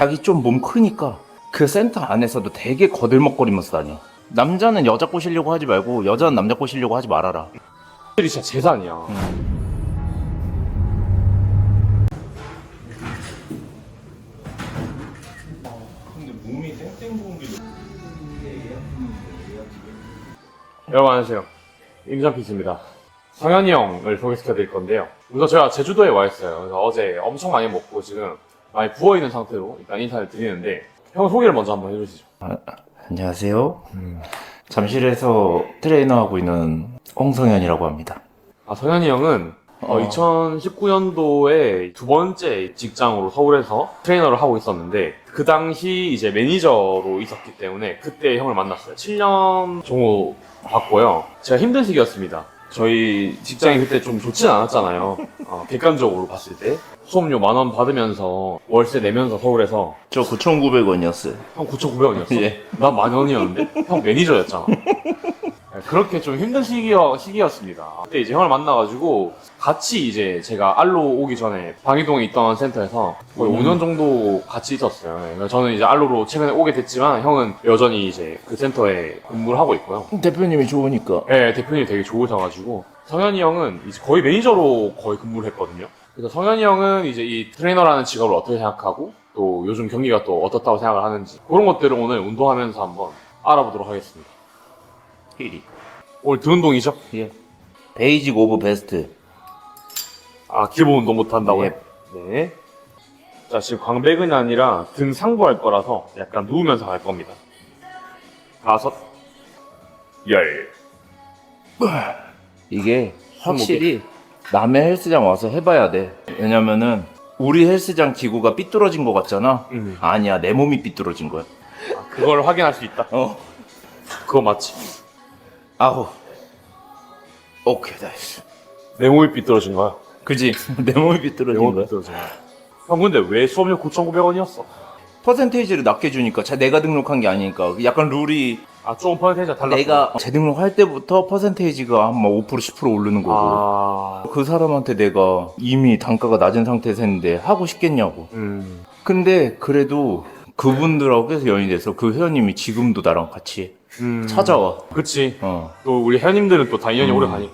자기 좀 몸 크니까 그 센터 안에서도 되게 거들먹거리면서 다녀. 남자는 여자 꼬시려고 하지 말고 여자는 남자 꼬시려고 하지 말아라. 들이 진짜 재산이야. 근데 몸이 땡땡 부은 게 여러분 안녕하세요. 임장피스입니다. 성현이 형을 소개시켜 드릴 건데요. 우선 제가 제주도에 와 있어요. 그래서 어제 엄청 많이 먹고 지금 많이 부어 있는 상태로 일단 인사를 드리는데 형 소개를 먼저 한번 해주시죠. 안녕하세요. 잠실에서 트레이너 하고 있는 홍성현이라고 합니다. 아 성현이 형은 어, 어. 2019년도에 두 번째 직장으로 서울에서 트레이너를 하고 있었는데 그 당시 이제 매니저로 있었기 때문에 그때 형을 만났어요. 7년 정도 봤고요. 제가 힘든 시기였습니다. 저희 직장이 그때 좀 좋진 않았잖아요. 어, 객관적으로 봤을 때. 수업료 만 원 받으면서 월세 내면서 서울에서 저 9,900원이었어요. 형 9,900원이었어? 예. 난만 원이었는데? 형 매니저였잖아. 네, 그렇게 좀 힘든 시기여, 시기였습니다. 그때 이제 형을 만나가지고 같이 이제 제가 알로 오기 전에 방이동에 있던 센터에서 거의 음. 5년 정도 같이 있었어요. 네, 그래서 저는 이제 알로로 최근에 오게 됐지만 형은 여전히 이제 그 센터에 근무를 하고 있고요. 대표님이 좋으니까. 네, 대표님이 되게 좋으셔가지고 성현이 형은 이제 거의 매니저로 거의 근무를 했거든요. 그래서 성현이 형은 이제 이 트레이너라는 직업을 어떻게 생각하고 또 요즘 경기가 또 어떻다고 생각을 하는지 그런 것들을 오늘 운동하면서 한번 알아보도록 하겠습니다. 1위. 오늘 등 운동이죠? 예. 베이직 오브 베스트. 아 기본 운동 못 한다고요? 예. 네. 자 지금 광배근이 아니라 등 상부 할 거라서 약간 누우면서 갈 겁니다. 다섯, 열. 이게 확실히 남의 헬스장 와서 해봐야 돼. 왜냐면은 우리 헬스장 기구가 삐뚤어진 것 같잖아. 음. 아니야, 내 몸이 삐뚤어진 거야. 아, 그걸 확인할 수 있다. 어. 그거 맞지? 아홉. 오케이, 나이스. 내 몸이 삐뚤어진 거야. 그지? 내 몸이 내 삐뚤어진 몸이 거야. 삐뚤어진 거야. 형 근데 왜 수업료 9,900원이었어? 퍼센테이지를 낮게 주니까 자, 내가 등록한 게 아니니까 약간 룰이 아 조금 퍼센테이지가 달랐어. 내가 재등록할 때부터 퍼센테이지가 한뭐5% 10% 오르는 거고 아, 그 사람한테 내가 이미 단가가 낮은 상태에서 했는데 하고 싶겠냐고 음, 근데 그래도 그분들하고 계속 연이 돼서 그 회원님이 지금도 나랑 같이 음. 찾아와 그치. 어 또 우리 회원님들은 또다 2년이 음. 오래 가니까.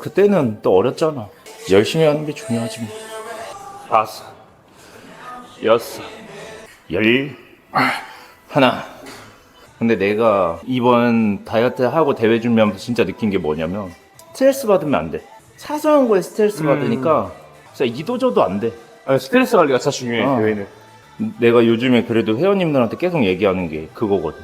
그때는 또 어렸잖아 열심히 하는 게 중요하지 뭐. 다섯, 여섯, 열 하나 근데 내가 이번 다이어트 하고 대회 준비하면서 진짜 느낀 게 뭐냐면 스트레스 받으면 안 돼 사소한 거에 스트레스 음. 받으니까 진짜 이도저도 안 돼 아니, 스트레스 관리가 진짜 중요해, 어. 대회는. 내가 요즘에 그래도 회원님들한테 계속 얘기하는 게 그거거든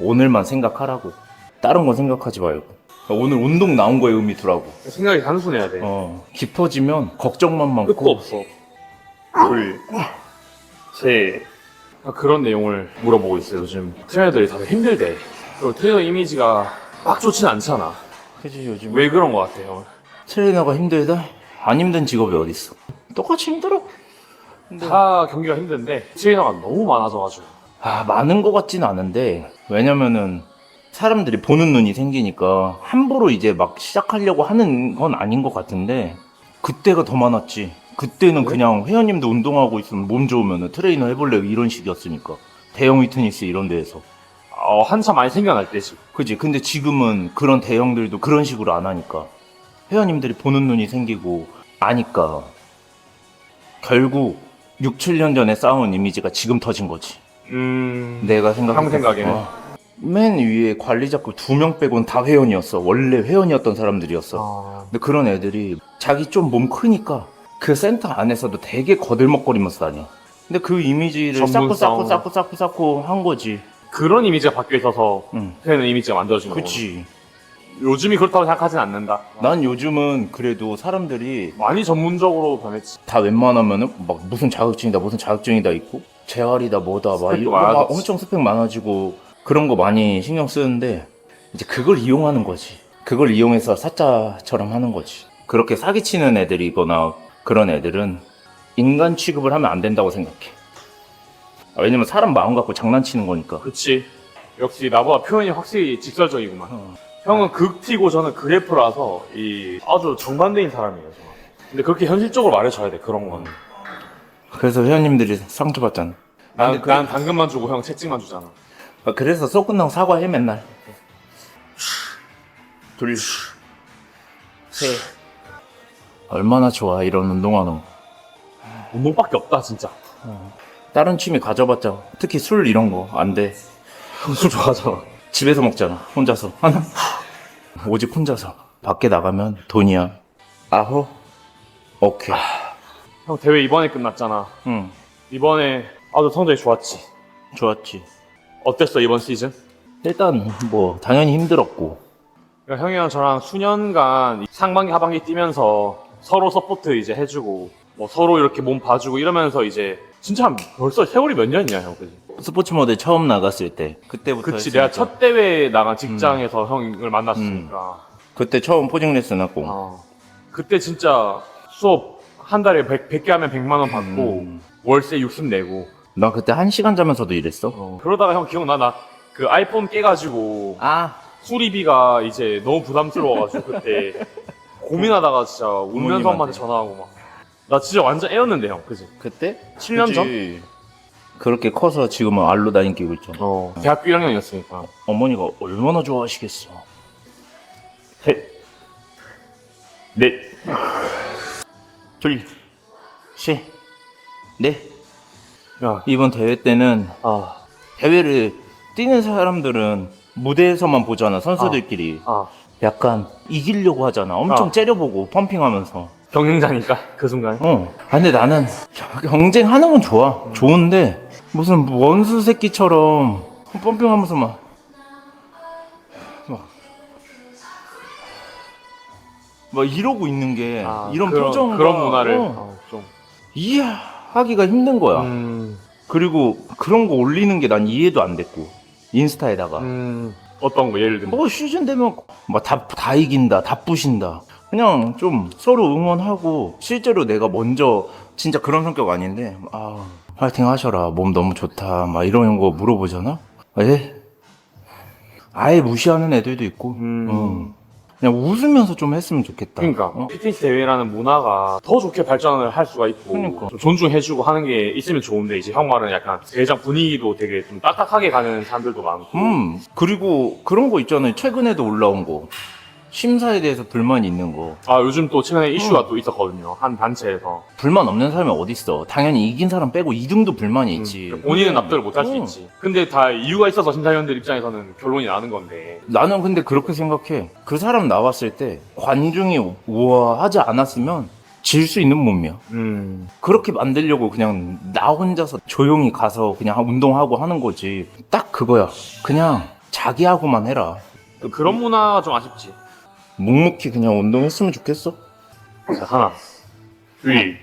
오늘만 생각하라고 다른 건 생각하지 말고 오늘 운동 나온 거에 의미 두라고 생각이 단순해야 돼. 어 깊어지면 걱정만 많고 끝도 없어. 둘, 셋. 아, 그런 내용을 물어보고 있어요, 요즘. 트레이너들이 다들 힘들대. 그리고 트레이너 이미지가 막 좋진 않잖아. 그치 요즘 왜 그런 것 같아요? 트레이너가 힘들다? 안 힘든 직업이 어딨어 똑같이 힘들어 다 경기가 힘든데, 트레이너가 너무 많아져가지고. 아, 많은 것 같진 않은데, 왜냐면은, 사람들이 보는 눈이 생기니까, 함부로 이제 막 시작하려고 하는 건 아닌 것 같은데, 그때가 더 많았지. 그때는 그냥 회원님도 운동하고 있으면 몸 좋으면 트레이너 해볼래 이런 식이었으니까. 대형 위트니스 이런 데에서. 어, 한참 많이 생겨날 때지. 그지? 근데 지금은 그런 대형들도 그런 식으로 안 하니까. 회원님들이 보는 눈이 생기고, 아니까. 결국, 6, 7년 전에 쌓아온 이미지가 지금 터진 거지. 음, 내가 생각 형 생각에는? 맨 위에 관리자급 두명 빼곤 다 회원이었어. 원래 회원이었던 사람들이었어. 아, 근데 그런 애들이 자기 좀 몸 크니까 그 센터 안에서도 되게 거들먹거리면서 다녀. 근데 그 이미지를 쌓고 전문 쌓고. 쌓고 쌓고 쌓고 한 거지. 그런 이미지가 바뀌어 있어서, 응. 트레이너 이미지가 만들어진 거고. 그치. 요즘이 그렇다고 생각하진 않는다. 난 요즘은 그래도 사람들이 많이 전문적으로 변했지. 다 웬만하면은 막 무슨 자격증이다 무슨 자격증이다 있고 재활이다 뭐다 막 스펙도 이런 거 막 많아졌지. 엄청 스펙 많아지고 그런 거 많이 신경 쓰는데 이제 그걸 이용하는 거지 그걸 이용해서 사자처럼 하는 거지 그렇게 사기치는 애들이거나 그런 애들은 인간 취급을 하면 안 된다고 생각해 아, 왜냐면 사람 마음 갖고 장난치는 거니까 그치. 역시 나보다 표현이 확실히 직설적이구만. 어. 형은 극티고 저는 그래프라서 이 아주 정반대인 사람이에요. 저는. 근데 그렇게 현실적으로 말해줘야 돼 그런 건. 그래서 회원님들이 상처 받잖아. 난, 근데 그- 난 당근만 주고 형 채찍만 주잖아. 아, 그래서 속 끝나고 사과해 맨날. 둘 셋. 얼마나 좋아 이런 운동하는. 거 운동밖에 없다 진짜. 다른 취미 가져봤자 특히 술 이런 거 안 돼. 술 좋아하잖아. 집에서 먹잖아 혼자서. 하나 오직 혼자서. 밖에 나가면 돈이야. 아호 오케이 형 대회 이번에 끝났잖아. 응 이번에 아주 성적이 좋았지. 좋았지 어땠어 이번 시즌? 일단 뭐 당연히 힘들었고 그러니까 형이랑 저랑 수년간 상반기 하반기 뛰면서 서로 서포트 이제 해주고 뭐 서로 이렇게 몸 봐주고 이러면서 이제 진짜 한 벌써 세월이 몇 년이야 형 그지? 스포츠 모델 처음 나갔을 때 그때부터 그치 했으니까. 내가 첫 대회 나간 직장에서 형을 만났으니까 그때 처음 포징 레슨 하고 어. 그때 진짜 수업 한 달에 100, 개 하면 100만 원 받고 음. 월세 60 내고 나 그때 한 시간 자면서도 일했어 그러다가 형 기억나 나 그 아이폰 깨가지고 아 수리비가 이제 너무 부담스러워가지고 그때 고민하다가 진짜 울면서. 엄마한테 전화하고 막 나 진짜 완전 애였는데 형 그지? 그때 7년 전? 그치. 그렇게 커서 지금은 알로 다닌 끼고 있잖아 어 대학교 1학년이었으니까 어머니가 얼마나 좋아하시겠어 셋 넷. 둘, 셋, 넷. 야, 이번 대회 때는 아, 대회를 뛰는 사람들은 무대에서만 보잖아 선수들끼리. 아, 약간 이기려고 하잖아. 엄청 아. 째려보고 펌핑하면서. 경쟁자니까 그 순간. 어. 아, 근데 나는 경쟁하는 건 좋아. 좋은데 무슨 원수 새끼처럼 펌핑하면서 막 막, 막 이러고 있는 게 아, 이런 그런, 표정 그런 문화를 어, 어, 좀. 이해 하기가 힘든 거야 음, 그리고 그런 거 올리는 게 난 이해도 안 됐고 인스타에다가 음, 어떤 거 예를 들면. 뭐 시즌 되면 뭐다 다 이긴다 다 부신다 그냥 좀 서로 응원하고 실제로 내가 먼저 진짜 그런 성격 아닌데 아 파이팅 하셔라 몸 너무 좋다 막 이런 거 물어보잖아 에 아예 무시하는 애들도 있고 음. 어. 그냥 웃으면서 좀 했으면 좋겠다. 그러니까 어? 피트니스 대회라는 문화가 더 좋게 발전을 할 수가 있고 그러니까. 좀 존중해주고 하는 게 있으면 좋은데 이제 형 말은 약간 대회장 분위기도 되게 좀 딱딱하게 가는 사람들도 많고. 음. 그리고 그런 거 있잖아요. 최근에도 올라온 거 심사에 대해서 불만 있는 거 아 요즘 또 최근에 이슈가 또 있었거든요 한 단체에서 불만 없는 사람이 어딨어 당연히 이긴 사람 빼고 2등도 불만이 있지 음, 본인은 납득을 못 할수 음. 있지 근데 다 이유가 있어서 심사위원들 입장에서는 결론이 나는 건데 나는 근데 그렇게 생각해. 그 사람 나왔을 때 관중이 우아하지 않았으면 질 수 있는 몸이야. 음 그렇게 만들려고 그냥 나 혼자서 조용히 가서 그냥 운동하고 하는 거지. 딱 그거야. 그냥 자기하고만 해라. 그런 문화가 좀 아쉽지 묵묵히 그냥 운동했으면 좋겠어. 자 하나 둘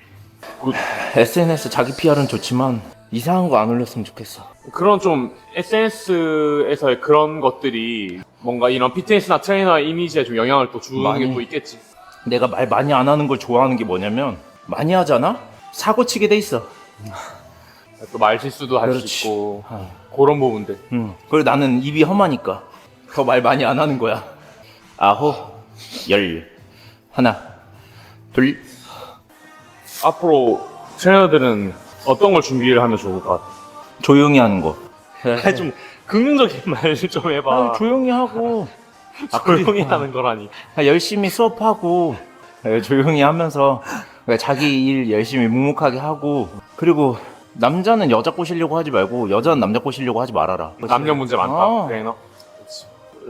SNS 자기 PR은 좋지만 이상한 거 안 올렸으면 좋겠어. 그런 좀 SNS에서의 그런 것들이 뭔가 이런 피트니스나 트레이너의 이미지에 좀 영향을 또 주는 많이. 게 또 있겠지 내가 말 많이 안 하는 걸 좋아하는 게 뭐냐면 많이 하잖아? 사고 치게 돼 있어. 또 말 실수도 할 수 그렇지. 있고 아. 그런 부분들 응. 그리고 나는 입이 험하니까 더 말 많이 안 하는 거야. 아홉, 열, 하나, 둘. 앞으로 트레이너들은 어떤 걸 준비를 하면 좋을 것 같아? 조용히 하는 거. 아니 좀 긍정적인 말 좀 해봐 아, 조용히 하고 아, 조용히 그리고- 하는 거라니 아, 열심히 수업하고 아, 조용히 하면서 그러니까 자기 일 열심히 묵묵하게 하고 그리고 남자는 여자 꼬시려고 하지 말고 여자는 남자 꼬시려고 하지 말아라. 남녀 문제 많다 아. 트레이너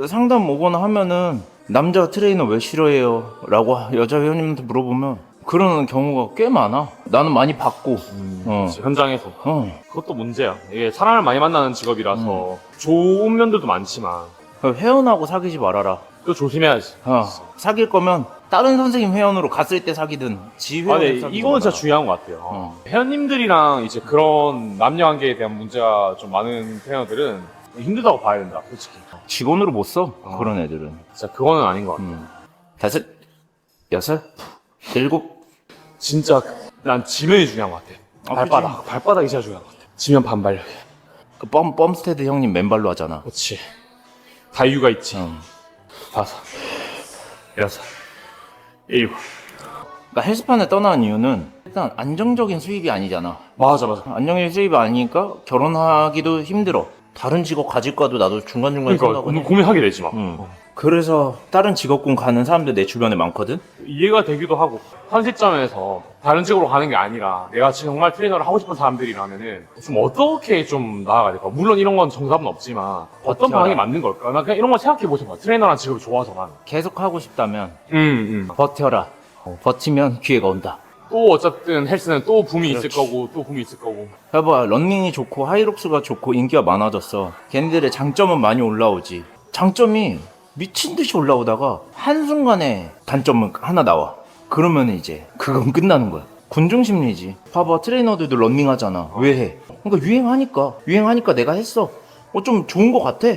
상담 오거나 하면은 남자 트레이너 왜 싫어해요? 라고 여자 회원님한테 물어보면 그런 경우가 꽤 많아. 나는 많이 받고. 어. 그치, 현장에서 어. 그것도 문제야 이게 사람을 많이 만나는 직업이라서 좋은 면들도 많지만 회원하고 사귀지 말아라. 또 조심해야지 어. 사귈 거면 다른 선생님 회원으로 갔을 때 사귀든 지 아, 회원을 네, 사귀지 이거는 진짜 말아라. 중요한 것 같아요. 어. 회원님들이랑 이제 그런 남녀 관계에 대한 문제가 좀 많은 트레이너들은 힘들다고 봐야 된다, 솔직히. 직원으로 못 써. 어. 그런 애들은. 진짜 그거는 아닌 것 같아. 음. 다섯, 여섯, 일곱. 진짜 난 지면이 중요한 것 같아. 아, 발바닥, 발바닥이 진짜 중요한 것 같아. 지면 반발력. 그 뻔, 뻔스테드 형님 맨발로 하잖아. 그렇지. 다 이유가 있지. 응. 다섯, 여섯, 일곱. 그러니까 헬스판을 떠나는 이유는 일단 안정적인 수입이 아니잖아. 맞아 맞아. 안정적인 수입이 아니니까 결혼하기도 힘들어. 다른 직업 가질까도 나도 중간중간 그러니까 생각은 해. 고민하게 되지 막. 음. 그래서 다른 직업군 가는 사람들 내 주변에 많거든? 이해가 되기도 하고 현 시점에서 다른 직업으로 가는 게 아니라 내가 지금 정말 트레이너를 하고 싶은 사람들이라면은 좀 어떻게 좀 나아가야 될까 물론 이런 건 정답은 없지만 어떤 버텨라. 방향이 맞는 걸까 나 그냥 이런 걸 생각해 보자 트레이너란 직업이 좋아서만 계속 하고 싶다면 음 음 버텨라. 어, 버티면 기회가 온다. 또 어쨌든 헬스는 또 붐이 있을 그렇지. 거고 또 붐이 있을 거고 해봐, 런닝이 좋고 하이록스가 좋고 인기가 많아졌어. 걔네들의 장점은 많이 올라오지. 장점이 미친 듯이 올라오다가 한순간에 단점은 하나 나와. 그러면 이제 그건 끝나는 거야. 군중 심리지. 봐봐, 트레이너들도 런닝 하잖아. 왜 해? 그러니까 유행하니까. 유행하니까 내가 했어. 어, 좀 좋은 거 같아.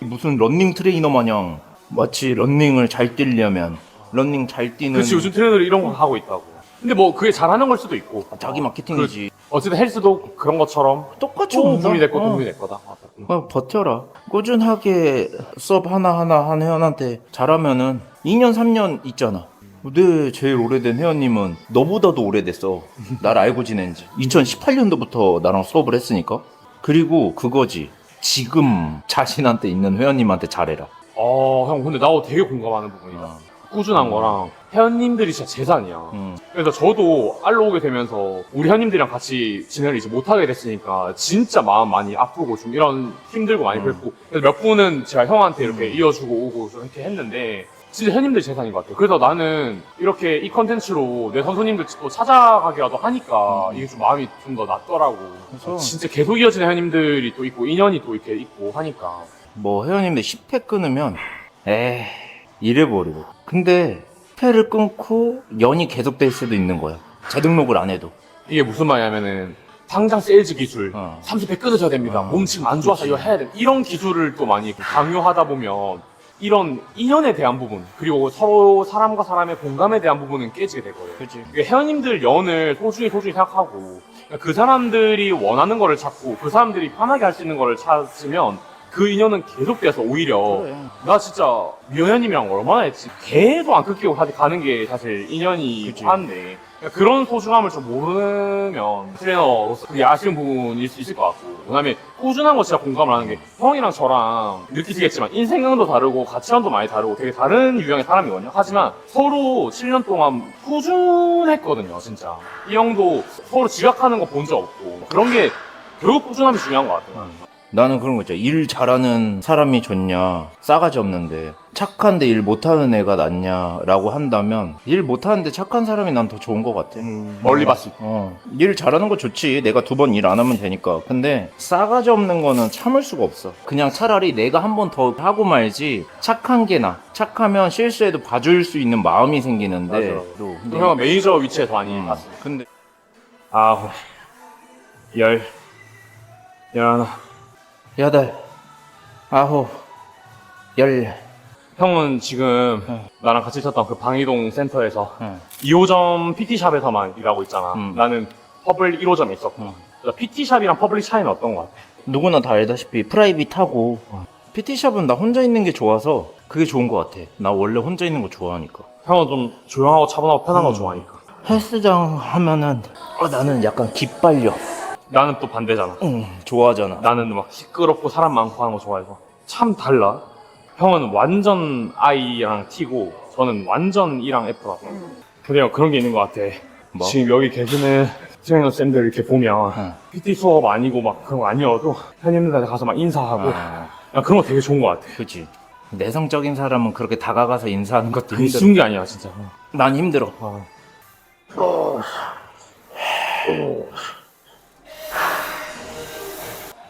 무슨 런닝 트레이너 마냥 마치 런닝을 잘 뛰려면 런닝 잘 뛰는 그렇지 요즘 트레이너들이 이런 걸 하고 있다고 근데 뭐 그게 잘하는 걸 수도 있고 자기 마케팅이지. 어쨌든 헬스도 그런 것처럼 똑같이 또 온다. 붐이 될 거고 어. 붐이 될 거다 어, 버텨라. 꾸준하게 수업 하나하나 한 회원한테 잘하면은 2년, 3년 있잖아. 내 제일 오래된 회원님은 너보다도 오래됐어. 날 알고 지낸 지. 2018년도부터 나랑 수업을 했으니까. 그리고 그거지. 지금 자신한테 있는 회원님한테 잘해라. 어 형 근데 나도 되게 공감하는 부분이다 어. 꾸준한 거랑 회원님들이 진짜 재산이야 음. 그래서 저도 알로 오게 되면서 우리 회원님들이랑 같이 진행을 이제 못하게 됐으니까 진짜 마음 많이 아프고 좀 이런 힘들고 많이 음. 그랬고 그래서 몇 분은 제가 형한테 이렇게 이어주고 오고 좀 이렇게 했는데 진짜 회원님들 재산인 것 같아요 그래서 나는 이렇게 이 컨텐츠로 내 선수님들 또 찾아가기라도 하니까 음. 이게 좀 마음이 좀 더 낫더라고 그래서 진짜 계속 이어지는 회원님들이 또 있고 인연이 또 이렇게 있고 하니까 뭐 회원님들 10회 끊으면 에이 이래 버리고. 근데 10회를 끊고 연이 계속될 수도 있는 거야. 재등록을 안 해도. 이게 무슨 말이냐면은 당장 세일즈 기술 어. 30회 끊어져야 됩니다. 어. 몸 지금 안 좋아서 이거 해야 돼. 이런 기술을 또 많이 강요하다 보면 이런 인연에 대한 부분 그리고 서로 사람과 사람의 공감에 대한 부분은 깨지게 될 거예요. 그치. 이게 회원님들 연을 소중히 소중히 생각하고 그 사람들이 원하는 거를 찾고 그 사람들이 편하게 할 수 있는 거를 찾으면 그 인연은 계속 돼서 오히려 그래. 나 진짜 미연님이랑 얼마나 했지? 계속 안 끊기고 가- 가는 게 사실 인연이 그치. 한데. 그런 소중함을 좀 모르면 트레이너로서 그게 아쉬운 부분일 수 있을 것 같고. 그다음에 꾸준한 거 진짜 공감을 하는 게 형이랑 저랑 느끼시겠지만 인생관도 다르고 가치관도 많이 다르고 되게 다른 유형의 사람이거든요. 하지만 서로 7년 동안 꾸준했거든요 진짜. 이 형도 서로 지각하는 거 본 적 없고. 그런 게 결국 꾸준함이 중요한 것 같아요 나는 그런 거 있잖아. 일 잘하는 사람이 좋냐, 싸가지 없는데. 착한데 일 못하는 애가 낫냐라고 한다면, 일 못하는데 착한 사람이 난 더 좋은 것 같아. 멀리 봤을 때 어, 일 잘하는 거 좋지. 내가 두 번 일 안 하면 되니까. 근데 싸가지 없는 거는 참을 수가 없어. 그냥 차라리 내가 한 번 더 하고 말지 착한 게 나. 착하면 실수해도 봐줄 수 있는 마음이 생기는데. 맞아. 또 근데, 형은 매니저 위치에 더 많이 음, 봤어 근데 아홉, 열, 열하나. 여덟, 아홉, 열. 형은 지금 응. 나랑 같이 있었던 그 방이동 센터에서 응. 2호점 PT샵에서만 일하고 있잖아. 음. 나는 퍼블 1호점에 있었고. 응. PT샵이랑 퍼블릭 차이는 어떤 것 같아? 누구나 다 알다시피 프라이빗하고 PT샵은 나 혼자 있는 게 좋아서 그게 좋은 것 같아. 나 원래 혼자 있는 거 좋아하니까. 형은 좀 조용하고 차분하고 편한 거 음. 좋아하니까. 헬스장 하면은 어, 나는 약간 기빨려. 나는 또 반대잖아. 응, 좋아하잖아. 나는 막 시끄럽고 사람 많고 하는 거 좋아해서. 참 달라. 형은 완전 I랑 T고, 저는 완전 E랑 F라서. 근데 형 그런 게 있는 것 같아. 뭐? 지금 여기 계시는 트레이너 쌤들 이렇게 보면 응. PT 수업 아니고 막 그런 거 아니어도 현님들한테 가서 막 인사하고 아, 야, 그런 거 되게 좋은 것 같아. 그지. 내성적인 사람은 그렇게 다가가서 인사하는 것도 그게 힘들어. 쉬운 게 아니야 진짜. 난 힘들어. 아.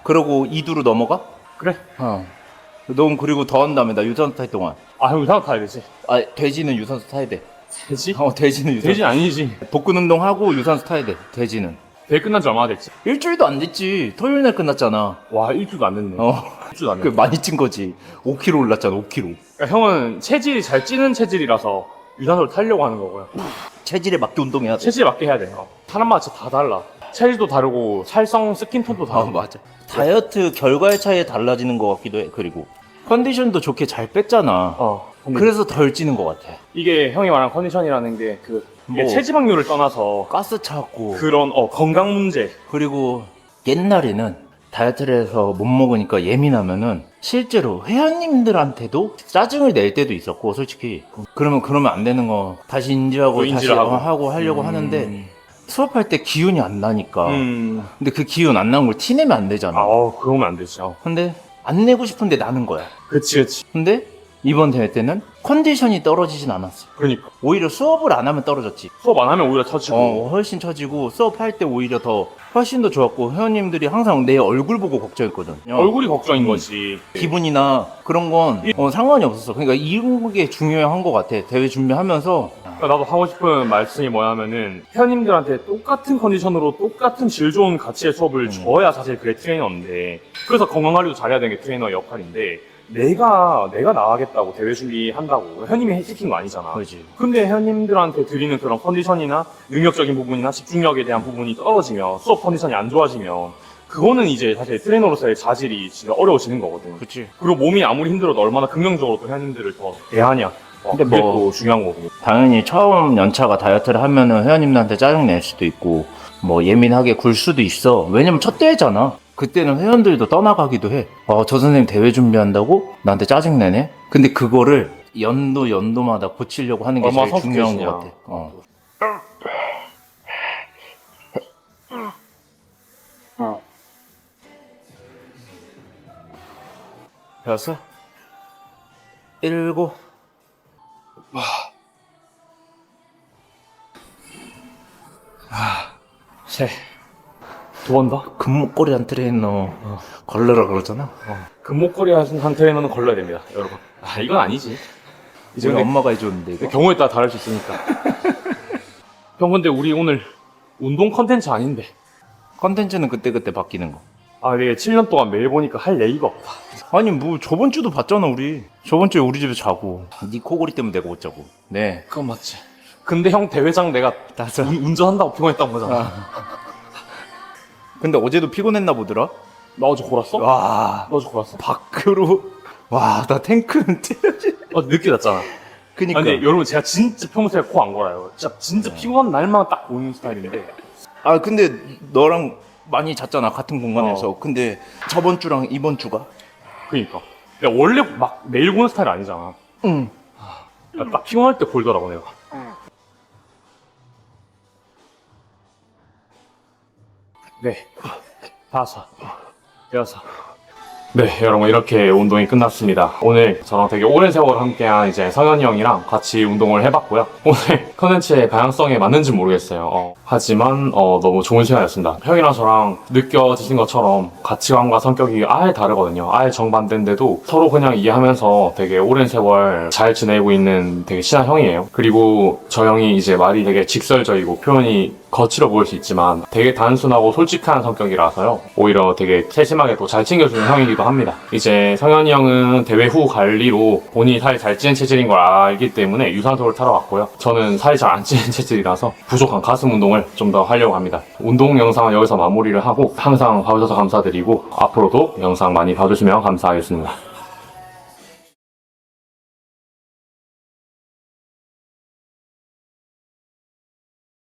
그러고 2두로 넘어가? 그래? 어. 넌 그리고 더 한 다음에 나 유산소 탈 동안. 아형 이상한 타야 되지. 아, 돼지는 유산소 타야 돼. 되지? 어, 돼지는 유산소. 되지 아니지. 복근 운동하고 유산소 타야 돼. 돼지는. 대회 끝난 지 얼마나 됐지? 일주일도 안 됐지. 토요일 날 끝났잖아. 와 일주도 안 됐네. 어. 일주도 안 그 됐네. 많이 찐 거지. 5kg 올랐잖아, 5kg. 그러니까 형은 체질이 잘 찌는 체질이라서 유산소를 타려고 하는 거고요. 체질에 맞게 운동해야 돼. 체질에 맞게 해야 돼. 요 사람마다 진짜 다 달라. 체질도 다르고 살성 스킨톤도 아, 다르고. 맞아. 다이어트 결과의 차이에 달라지는 것 같기도 해. 그리고 컨디션도 좋게 잘 뺐잖아. 어. 근데 그래서 덜 찌는 것 같아. 이게 형이 말한 컨디션이라는 게그 뭐 체지방률을 떠나서 가스 차고 그런 어, 건강 문제 그리고 옛날에는 다이어트를 해서 못 먹으니까 예민하면은 실제로 회원님들한테도 짜증을 낼 때도 있었고 솔직히 그러면 그러면 안 되는 거 다시 인지하고 또 다시 인지를 하고. 하고 하려고 음. 하는데 수업할 때 기운이 안 나니까 음. 근데 그 기운 안 나는 걸 티내면 안 되잖아 아, 그러면 안. 어. 근데 안 내고 싶은데 나는 거야 그치, 그치. 근데 이번 대회 때는 컨디션이 떨어지진 않았어 그러니까. 오히려 수업을 안 하면 떨어졌지 수업 안 하면 오히려 처지고. 어, 훨씬 처지고 수업할 때 오히려 더 훨씬 더 좋았고 회원님들이 항상 내 얼굴 보고 걱정했거든. 어, 얼굴이 걱정인 음. 거지. 기분이나 그런 건 어, 상관이 없었어. 그러니까 이런 게 중요한 것 같아. 대회 준비하면서 그러니까 나도 하고 싶은 말씀이 뭐냐면은 회원님들한테 똑같은 컨디션으로 똑같은 질 좋은 가치의 수업을 음. 줘야 사실 그게 트레이너인데 그래서 건강관리도 잘해야 되는 게 트레이너의 역할인데 내가 내가 나가겠다고 대회 준비한다고 회원님이 시킨 거 아니잖아. 그렇지. 근데 회원님들한테 드리는 그런 컨디션이나 능력적인 부분이나 집중력에 대한 부분이 떨어지면 수업 컨디션이 안 좋아지면 그거는 이제 사실 트레이너로서의 자질이 진짜 어려워지는 거거든. 그렇지. 그리고 몸이 아무리 힘들어도 얼마나 긍정적으로 또 회원님들을 더 대하냐. 어, 근데 그게 뭐- 또 중요한 거고. 당연히 처음 연차가 다이어트를 하면은 회원님들한테 짜증 낼 수도 있고 뭐 예민하게 굴 수도 있어. 왜냐면 첫 대회잖아. 그때는 회원들도 떠나가기도 해. 어, 저 선생님 대회 준비한다고 나한테 짜증 내네. 근데 그거를 연도 연도마다 고치려고 하는 게 제일 중요한 성숙해지냐. 것 같아. 어. 여섯, 일곱, 세. 두 번 더? 금목걸이 한 트레이너 걸르라 그러잖아. 금목걸이 한 트레이너는 걸러야 됩니다, 여러분. 아, 이건 아니지. 이제 근데 엄마가 해줬는데 이거. 경우에 따라 다를 수 있으니까. 형, 근데 우리 오늘 운동 컨텐츠 아닌데. 컨텐츠는 그때그때 바뀌는 거. 아, 이게 7년 동안 매일 보니까 할 얘기가 없다. 아니 뭐 저번 주도 봤잖아 우리. 저번 주에 우리 집에 자고. 네 코골이 때문에 내가 못 자고. 네. 그건 맞지. 근데 형 대회장 내가. 운, 운전한다고 피곤했던 거잖아. 근데 어제도 피곤했나 보더라. 나 어제 골았어? 와나 어제 골았어? 밖으로. 와 나 탱크는 뛰어지. 어제 늦게 잤잖아. 그니까. 아, 근데 여러분 제가 진짜 평소에 코 안 골아요. 진짜 진짜 피곤한 날만 딱 보이는 스타일인데. 아 근데 너랑 많이 잤잖아 같은 공간에서. 어. 근데 저번 주랑 이번 주가. 그니까. 내가 원래 막 매일 보는 스타일 아니잖아. 응. 야, 딱 피곤할 때 골더라고 내가. 네, 다섯, 여섯. 네, 여러분 이렇게 운동이 끝났습니다. 오늘 저랑 되게 오랜 세월 함께한 이제 성현이 형이랑 같이 운동을 해봤고요. 오늘 컨텐츠의 다양성에 맞는지 모르겠어요. 어, 하지만 어, 너무 좋은 시간이었습니다. 형이랑 저랑 느껴지신 것처럼 가치관과 성격이 아예 다르거든요. 아예 정반대인데도 서로 그냥 이해하면서 되게 오랜 세월 잘 지내고 있는 되게 친한 형이에요. 그리고 저 형이 이제 말이 되게 직설적이고 표현이 거칠어 보일 수 있지만 되게 단순하고 솔직한 성격이라서요. 오히려 되게 세심하게 또 잘 챙겨주는 형이기도 합니다. 이제 성현이 형은 대회 후 관리로 본인이 살이 잘 찌는 체질인 걸 알기 때문에 유산소를 타러 왔고요. 저는 살이 잘 안 찌는 체질이라서 부족한 가슴 운동을 좀 더 하려고 합니다. 운동 영상은 여기서 마무리를 하고 항상 봐주셔서 감사드리고 앞으로도 영상 많이 봐주시면 감사하겠습니다.